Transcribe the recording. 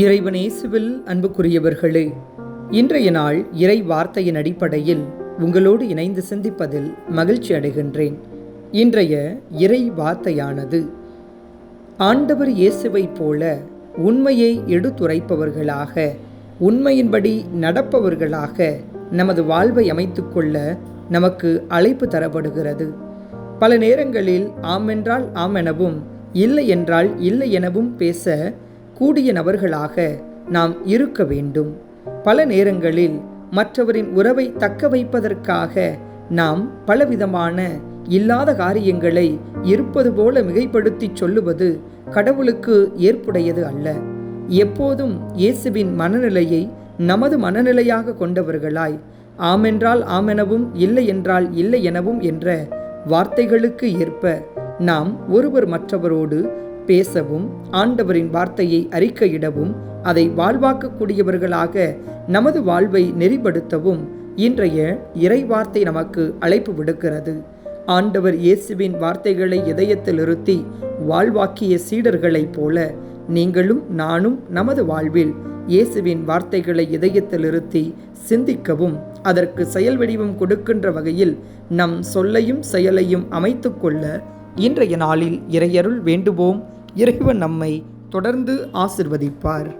இறைவனேசுவில் அன்புக்குரியவர்களே இன்றைய நாள் இறை வார்த்தையின் அடிப்படையில் உங்களோடு இணைந்து சிந்திப்பதில் மகிழ்ச்சி அடைகின்றேன். இன்றைய இறை வார்த்தையானது ஆண்டவர் இயேசுவைப் போல உண்மையை எடுத்துரைப்பவர்களாக உண்மையின்படி நடப்பவர்களாக நமது வாழ்வை அமைத்துக்கொள்ள நமக்கு அழைப்பு தரப்படுகிறது. பல நேரங்களில் ஆமென்றால் ஆம் எனவும் இல்லை என்றால் இல்லை எனவும் பேச கூடிய நபர்களாக நாம் இருக்க வேண்டும். பல நேரங்களில் மற்றவரின் உறவை தக்க வைப்பதற்காக நாம் பலவிதமான இல்லாத காரியங்களை இருப்பது போல மிகைப்படுத்தி சொல்லுவது கடவுளுக்கு ஏற்புடையது அல்ல. எப்போதும் இயேசுவின் மனநிலையை நமது மனநிலையாக கொண்டவர்களாய் ஆமென்றால் ஆமெனவும் இல்லை என்றால் இல்லை எனவும் என்ற வார்த்தைகளுக்கு ஏற்ப நாம் ஒருவர் மற்றவரோடு பேசவும் ஆண்டவரின் வார்த்தையை அறிக்கையிடவும் அதை வாழ்வாக்கக்கூடியவர்களாக நமது வாழ்வை நெறிப்படுத்தவும் இன்றைய இறை வார்த்தை நமக்கு அழைப்பு விடுக்கிறது. ஆண்டவர் இயேசுவின் வார்த்தைகளை இதயத்தில் இருத்தி வாழ்வாக்கிய சீடர்களைப் போல நீங்களும் நானும் நமது வாழ்வில் இயேசுவின் வார்த்தைகளை இதயத்தில் இருத்தி சிந்திக்கவும் அதற்கு செயல் வடிவம் கொடுக்கின்ற வகையில் நம் சொல்லையும் செயலையும் அமைத்துக்கொள்ள இன்றைய நாளில் இறையருள் வேண்டுவோம். இறைவன் நம்மை தொடர்ந்து ஆசிர்வதிப்பார்.